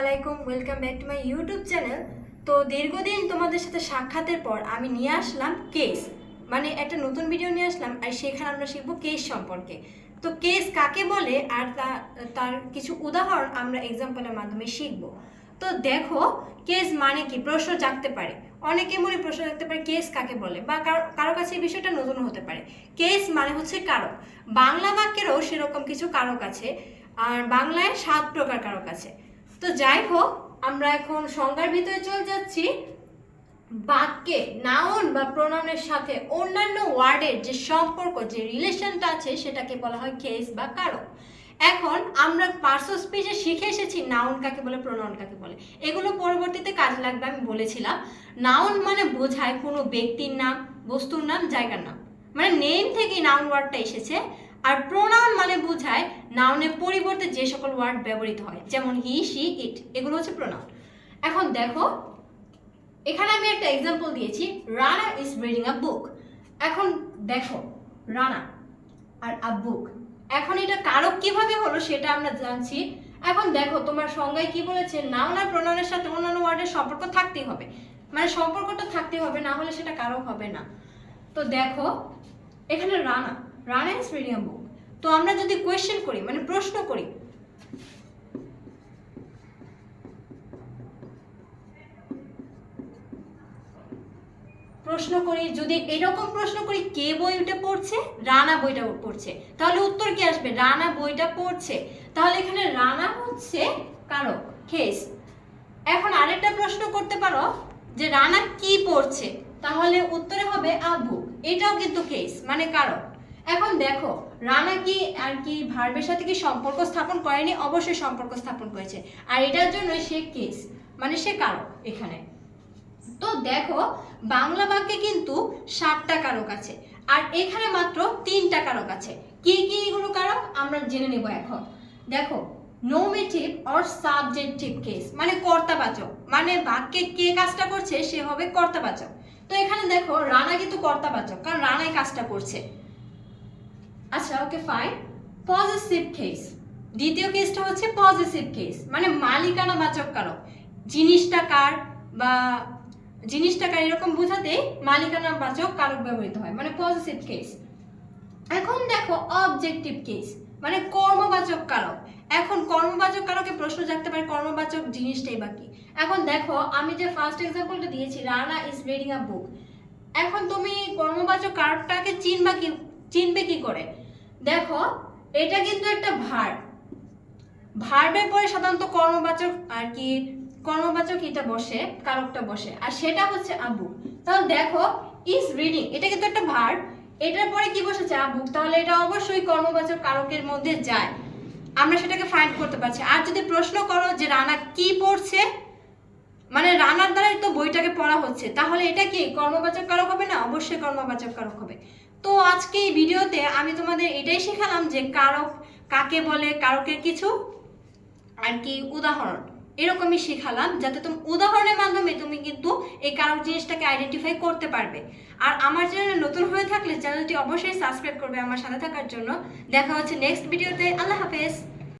আলাইকুম welcome back to my YouTube channel তো দীর্ঘদিন তোমাদের সাথে সাক্ষাতের পর আমি নিয়ে আসলাম কেস মানে একটা নতুন ভিডিও নিয়ে আসলাম আর সেখানে আমরা শিখব কেস সম্পর্কে। তো কেস কাকে বলে আর তার কিছু উদাহরণ আমরা এক্সাম্পলের মাধ্যমে শিখব। তো দেখো কেস মানে কি? প্রশ্ন জাগতে পারে। অনেকে মনে প্রশ্ন জাগতে পারে কেস কাকে বলে বা কারও কারও কাছে এই বিষয়টা নতুন হতে পারে। কেস মানে হচ্ছে কারক। বাংলা বাক্যেরও সেরকম কিছু কারক আছে, আর বাংলায় সাত প্রকার কারক আছে। তো যাই হোক, আমরা এখন সংজ্ঞার ভিতরে চলে যাচ্ছি। বাক্যে নাউন বা প্রোনাউনের সাথে অন্যান্য ওয়ার্ডের যে সম্পর্ক, যে রিলেশনটা আছে, সেটাকে বলা হয় কেস বা কারক এখন আমরা পার্সো স্পিচে শিখে এসেছি নাউন কাকে বলে, প্রোনাউন কাকে বলে। এগুলো পরবর্তীতে কাজে লাগবে, আমি বলেছিলাম। নাউন মানে বোঝায় কোনো ব্যক্তির নাম, বস্তুর নাম, জায়গার নাম। মানে নেম থেকে নাউন ওয়ার্ডটা এসেছে। আর প্রোনাউন মানে বোঝায় নাউনের পরিবর্তে যে সকল ওয়ার্ড ব্যবহৃত হয়, যেমন হি শি ইট এগুলো হচ্ছে প্রোনাউন এখন দেখো, এখানে আমি একটা এক্সাম্পল দিয়েছি Rana is reading a book এখন দেখো রানা আর আ বুক এখন এটা কারক কীভাবে হলো সেটা আমরা জানছি। এখন দেখো, তোমার সংজ্ঞায় কি বলেছে নাউন আর প্রোনাউনের সাথে অন্যান্য ওয়ার্ডের সম্পর্ক থাকতেই হবে। মানে সম্পর্কটা থাকতে হবে, না হলে সেটা কারক হবে না। তো দেখো, এখানে Rana Rana is reading a book তো আমরা যদি কোয়েশ্চেন করি মানে প্রশ্ন করি। প্রশ্ন করি, যদি এরকম প্রশ্ন করি, কে বইটা পড়ছে? রানা বইটা পড়ছে। তাহলে উত্তর কি আসবে? রানা বইটা পড়ছে। তাহলে এখানে রানা হচ্ছে কারও? খেস এখন আরেকটা প্রশ্ন করতে পারো, যে রানা কি পড়ছে? তাহলে উত্তরে হবে আবু এটাও কিন্তু কেস মানে কারও? এখন দেখো, রানা কি আর কি ভার্বের সাথে কি সম্পর্ক স্থাপন করেনি? অবশ্যই সম্পর্ক স্থাপন করেছে। আর এটার জন্য সে কেস মানে সে কারও এখানে। তো দেখো, বাংলা বাক্যে কিন্তু সাতটা কারক আছে, আর এখানে মাত্র তিনটা কারক আছে। কি কি এগুলো কারক? আমরা জেনে নেব এখন। দেখো নোমেটিভ অর সাবজেক্টিভ কেস মানে কর্তাবাচক। মানে বাক্যে কে কাজটা করছে, সে হবে কর্তাবাচক। তো এখানে দেখো, রানা কিন্তু কর্তাবাচক, কারণ রানাই কাজটা করছে। আচ্ছা ওকে ফাইন পজিটিভ কেস দ্বিতীয় কেসটা হচ্ছে পজিটিভ কেস মানে মালিকানা বাচক কারক। জিনিসটা কার বা জিনিসটা কার এরকম বোঝাতে মালিকানা বাচক কারক ব্যবহৃত হয় মানে পজিটিভ কেস এখন দেখো অবজেক্টিভ কেস মানে কর্মবাচক কারক। এখন কর্মবাচক কারকে প্রশ্ন জাগতে পারে, কর্মবাচক জিনিসটাই বাকি এখন দেখো, আমি যে ফার্স্ট এক্সাম্পলটা দিয়েছি, Rana is reading a book এখন তুমি কর্মবাচক কারকটাকে চিনবা কি চিনবে কি করে? দেখো, এটা কিন্তু একটা ভার ভার্বের পরে সাধারণত কর্মবাচক আর কি, কর্মবাচক এটা বসে কারকটা বসে, আর সেটা হচ্ছে আবু। তাহলে দেখো ইজ রিডিং এটা কিন্তু একটা ভার্ব এটার পরে কি বসেছে আবু? তাহলে এটা অবশ্যই কর্মবাচক কারকের মধ্যে যায়। আমরা সেটাকে ফাইন্ড করতে পারছি। আর যদি প্রশ্ন করো যে রানা কি পড়ছে? মানে রানার দ্বারাই তো বইটাকে পড়া হচ্ছে। তাহলে এটা কি, কর্মবাচক কারক হবে না? অবশ্যই কর্মবাচক কারক হবে। তো আজকে এই ভিডিওতে আমি তোমাদের এটাই শেখালাম যে কারও কাকে বলে, কারকের কিছু আর কি উদাহরণ। এরকমই শেখালাম যাতে তুমি, উদাহরণের মাধ্যমে তুমি কিন্তু এই কারক জিনিসটাকে আইডেন্টিফাই করতে পারবে। আর আমার চ্যানেলে নতুন হয়ে থাকলে চ্যানেলটি অবশ্যই সাবস্ক্রাইব করবে আমার সাথে থাকার জন্য। দেখা হচ্ছে নেক্সট ভিডিওতে আল্লাহ হাফেজ।